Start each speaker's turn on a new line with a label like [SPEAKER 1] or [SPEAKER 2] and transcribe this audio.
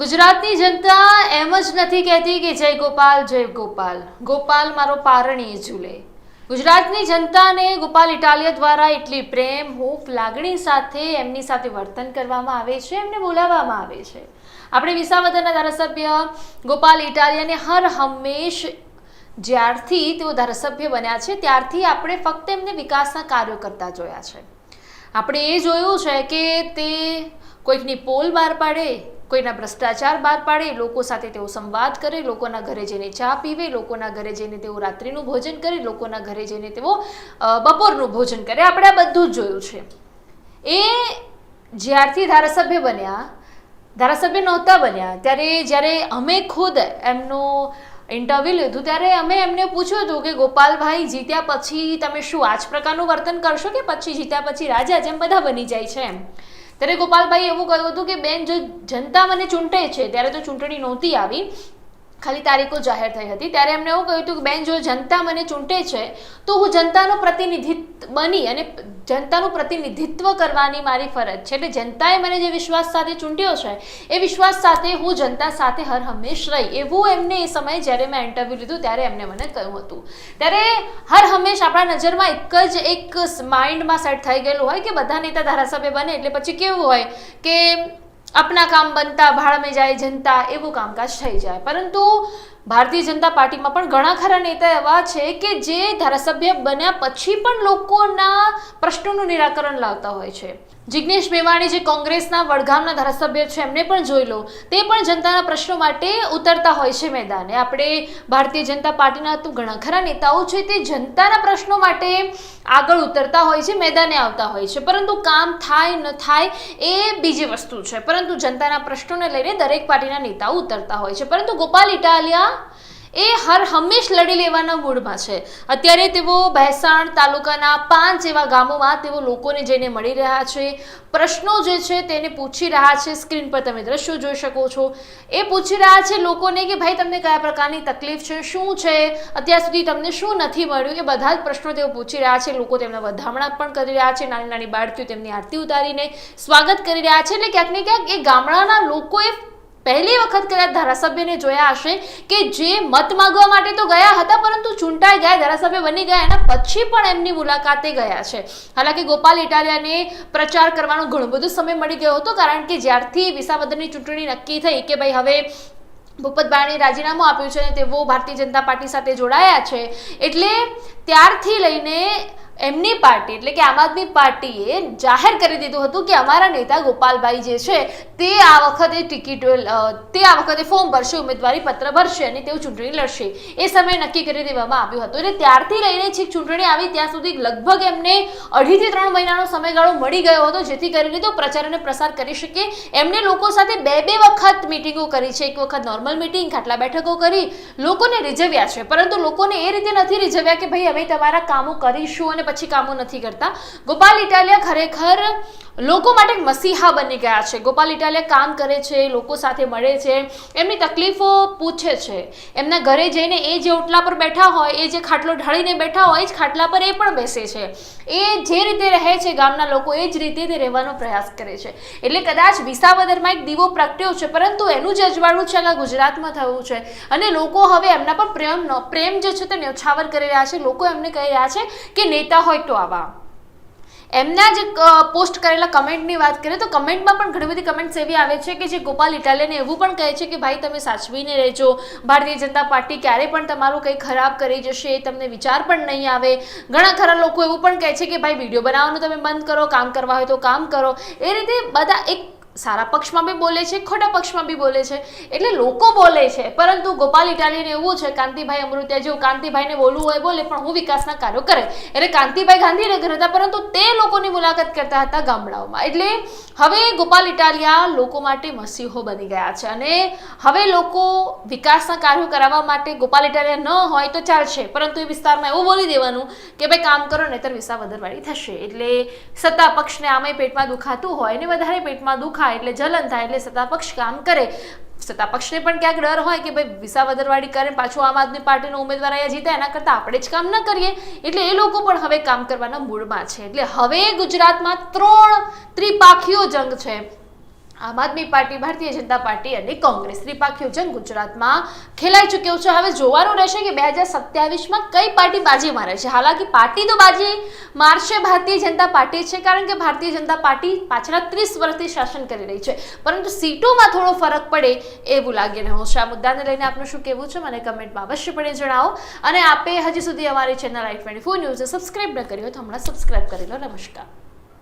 [SPEAKER 1] ગુજરાતની જનતા એમ જ નથી કહેતી કે જય ગોપાલ જય ગોપાલ. ગોપાલ મારો પારણી ઝૂલે. ગુજરાતની જનતાને ગોપાલ ઇટાલિયા દ્વારા એટલી પ્રેમ, હોપ, લાગણી સાથે એમની સાથે વર્તન કરવામાં આવે છે, એમને બોલાવવામાં આવે છે. આપણે વિસાવદરના ધારાસભ્ય ગોપાલ ઇટાલિયાને હર હંમેશ જ્યારથી તેઓ ધારાસભ્ય બન્યા છે, ત્યારથી આપણે ફક્ત એમને વિકાસના કાર્યો કરતા જોયા છે. આપણે એ જોયું છે કે તે કોઈકની પોલ બહાર પાડે, કોઈના ભ્રષ્ટાચાર બહાર પાડે, લોકો સાથે તેઓ સંવાદ કરે, લોકોના ઘરે જઈને ચા પીવે, લોકોના ઘરે જઈને તેઓ રાત્રિનું ભોજન કરે, લોકોના ઘરે જઈને તેઓ બપોરનું ભોજન કરે. આપણે આ બધું જ જોયું છે. એ જ્યારથી ધારાસભ્ય બન્યા, ધારાસભ્ય નહોતા બન્યા, ત્યારે જ્યારે અમે ખુદ એમનું ઇન્ટરવ્યૂ લીધું, ત્યારે અમે એમને પૂછ્યું હતું કે, ગોપાલભાઈ, જીત્યા પછી તમે શું આ જ પ્રકારનું વર્તન કરશો કે પછી જીત્યા પછી રાજા જેમ બધા બની જાય છે એમ? ત્યારે ગોપાલભાઈ એવું કહ્યું હતું કે બેન, જો જનતા મને ચૂંટે છે, ત્યારે તો ચૂંટણી નહોતી આવી. ખાલી તારીખો જાહેર થઈ હતી. ત્યારે એમણે એવું કહ્યું હતું કે, બેન, જો જનતા મને ચૂંટે છે, તો હું જનતાનો પ્રતિનિધિત્વ બની અને જનતાનું પ્રતિનિધિત્વ કરવાની મારી ફરજ છે. એટલે જનતાએ મને જે વિશ્વાસ સાથે ચૂંટ્યો છે, એ વિશ્વાસ સાથે હું જનતા સાથે હર હંમેશ રહી. એવું એમને એ સમયે જ્યારે મેં ઇન્ટરવ્યૂ લીધું, ત્યારે એમને મને કહ્યું હતું. ત્યારે હર હંમેશ આપણા નજરમાં એક જ એક માઇન્ડમાં સેટ થઈ ગયેલું હોય કે બધા નેતા ધારાસભ્ય બને, એટલે પછી કેવું હોય કે અપના કામ બનતા ભાડ મેં જાય જનતા એવું કામકાજ થઈ જાય પરંતુ ભારતીય જનતા પાર્ટીમાં પણ ઘણા ખરા નેતા એવા છે કે જે ધારાસભ્ય બન્યા પછી પણ લોકોના પ્રશ્નોનું નિરાકરણ લાવતા હોય છે. જિગ્નેશ મેવાણી જે કોંગ્રેસના વડગામના ધારાસભ્ય છે, એમને પણ જોઈ લો. તે પણ જનતાના પ્રશ્નો માટે ઉતરતા હોય છે મેદાને. આપણે ભારતીય જનતા પાર્ટીના તો ઘણા ખરા નેતાઓ છે, તે જનતાના પ્રશ્નો માટે આગળ ઉતરતા હોય છે, મેદાને આવતા હોય છે. પરંતુ કામ થાય, ન થાય એ બીજી વસ્તુ છે. પરંતુ જનતાના પ્રશ્નોને લઈને દરેક પાર્ટીના નેતાઓ ઉતરતા હોય છે. પરંતુ ગોપાલ ઇટાલિયા એ હર હંમેશ લડી લેવાના મૂડમાં છે. અત્યારે તેઓ ભેસાણ તાલુકાના પાંચ એવા ગામોમાં તેઓ લોકોને જઈને મળી રહ્યા છે. પ્રશ્નો જે છે તેને પૂછી રહ્યા છે. સ્ક્રીન પર તમે દ્રશ્યો જોઈ શકો છો. એ પૂછી રહ્યા છે લોકોને કે ભાઈ તમને કયા પ્રકારની તકલીફ છે? શું છે? અત્યાર સુધી તમને શું નથી મળ્યું? એ બધા જ પ્રશ્નો તેઓ પૂછી રહ્યા છે. લોકો તેમના વધામણા પણ કરી રહ્યા છે. નાની નાની બાળકીઓ તેમની આરતી ઉતારીને સ્વાગત કરી રહ્યા છે. એટલે ક્યાંક ને ક્યાંક એ ગામડાના લોકોએ પહેલી વખત કદાચ ધારાસભ્યને જોયા હશે કે જે મત માંગવા માટે તો ગયા હતા, પરંતુ ચૂંટાઈ ગયા, ધારાસભ્ય બની ગયા, એના પછી પણ એમની મુલાકાતે ગયા છે. હાલાકી ગોપાલ ઇટાલિયાને પ્રચાર કરવાનો ઘણો બધો સમય મળી ગયો હતો, કારણ કે જ્યારથી વિસાવદરની ચૂંટણી નક્કી થઈ કે ભાઈ હવે ભૂપતભાઈને રાજીનામું આપ્યું છે અને તેઓ ભારતીય જનતા પાર્ટી સાથે જોડાયા છે, એટલે ત્યારથી લઈને એમની પાર્ટી, એટલે કે આમ આદમી પાર્ટીએ જાહેર કરી દીધું હતું કે અમારા નેતા ગોપાલભાઈ જે છે, તે આ વખતે ટિકિટ તે આ વખતે ફોર્મ ભરશે, ઉમેદવારી પત્ર ભરશે અને તેઓ ચૂંટણી લડશે. એ સમયે નક્કી કરી દેવામાં આવ્યું હતું. એટલે ત્યારથી લઈને છેક ચૂંટણી આવી, ત્યાં સુધી લગભગ એમને અઢીથી ત્રણ મહિનાનો સમયગાળો મળી ગયો હતો, જેથી કરીને તેઓ પ્રચાર અને પ્રસાર કરી શકે. એમને લોકો સાથે બે બે વખત મિટિંગો કરી છે. એક વખત નોર્મલ મિટિંગ, ખાટલા બેઠકો કરી, લોકોને રીઝવ્યા છે. પરંતુ લોકોને એ રીતે નથી રીઝવ્યા કે, ભાઈ હવે તમારા કામો કરીશું અને પછી કામો નથી કરતા. ગોપાલ ઇટાલિયા ખરેખર લોકો માટે મસીહા બની ગયા છે. ગોપાલ ઇટાલિયા કામ કરે છે, લોકો સાથે મળે છે, એમની તકલીફો પૂછે છે. એમના ઘરે જઈને એ જે ઓટલા પર બેઠા હોય, એ જે ખાટલો ઢાળીને બેઠા હોય, એ જ ખાટલા પર એ પણ બેસે છે. એ જે રીતે રહે છે ગામના લોકો, એ જ રીતે તે રહેવાનો પ્રયાસ કરે છે. એટલે કદાચ વિસાવદરમાં એક દીવો પ્રગટ્યો છે, પરંતુ એનું જ અજવાળું છે આખા ગુજરાતમાં થયું છે. અને લોકો હવે એમના પર પ્રેમનો પ્રેમ જે છે તે ન્યોછાવર કરી રહ્યા છે. લોકો એમને કહી રહ્યા છે કે નેતા હોય તો આવા. એમના જે પોસ્ટ કરેલા કમેન્ટની વાત કરીએ તો કમેન્ટમાં પણ ઘણી બધી કમેન્ટ્સ એવી આવે છે કે જે ગોપાલ ઇટાલિયાને એવું પણ કહે છે કે, ભાઈ, તમે સાચવીને રહેજો. ભારતીય જનતા પાર્ટી ક્યારે પણ તમારું કંઈ ખરાબ કરી જશે એ તમને વિચાર પણ નહીં આવે. ઘણા ખરા લોકો એવું પણ કહે છે કે, ભાઈ, વીડિયો બનાવવાનું તમે બંધ કરો, કામ કરવા હોય તો કામ કરો. એ રીતે બધા એક સારા પક્ષમાં બી બોલે છે, ખોટા પક્ષમાં બી બોલે છે. એટલે લોકો બોલે છે, પરંતુ ગોપાલ ઇટાલીને એવું છે, કાંતિભાઈ અમૃત્યા જેવું કાંતિભાઈને બોલવું હોય બોલે, પણ હું વિકાસના કાર્યો કરે. એટલે કાંતિભાઈ ગાંધીનગર હતા, પરંતુ તે લોકોની મુલાકાત કરતા હતા ગામડાઓમાં. એટલે હવે ગોપાલ ઇટાલિયા લોકો માટે મસીહો બની ગયા છે અને હવે લોકો વિકાસના કાર્યો કરાવવા માટે ગોપાલ ઇટાલિયા ન હોય તો ચાલશે. પરંતુ એ વિસ્તારમાં એવું બોલી દેવાનું કે ભાઈ કામ કરો, નહીતર વિસાવદરવાળી થશે. એટલે સત્તા પક્ષને આમે પેટમાં દુખાતું હોય ને વધારે પેટમાં દુખાય એટલે જલન થાય એટલે સત્તા પક્ષ કામ કરે. સત્તાપક્ષને પણ ક્યાંક ડર હોય કે ભાઈ વિસાવદરવાળી કરે પાછું આમ આદમી પાર્ટીનો ઉમેદવાર અહીંયા જીતે, એના કરતાં આપણે જ કામ ન કરીએ. એટલે એ લોકો પણ હવે કામ કરવાના મૂળમાં છે. એટલે હવે ગુજરાતમાં ત્રણ ત્રિપાખીઓ જંગ છે. આમ આદમી પાર્ટી, ભારતીય જનતા પાર્ટી અને કોંગ્રેસ. ત્રિપાખીયો જંગ ગુજરાતમાં ખેલાઈ ચૂક્યો છે. હવે જોવાનું રહેશે કે બે હજાર સત્યાવીસમાં કઈ પાર્ટી બાજી મારે છે હાલાકી પાર્ટી તો બાજી મારશે ભારતીય જનતા પાર્ટી છે, કારણ કે ભારતીય જનતા પાર્ટી પાછલા ત્રીસ વર્ષથી શાસન કરી રહી છે. પરંતુ સીટોમાં થોડો ફરક પડે એવું લાગી રહ્યું છે. આ મુદ્દાને લઈને આપનું શું કહેવું છે, મને કમેન્ટમાં અવશ્યપણે જણાવો. અને આપે હજી સુધી અમારી channel I twenty four news subscribe ન કરી હોય તો હમણાં સબસ્ક્રાઇબ કરી લો. નમસ્કાર.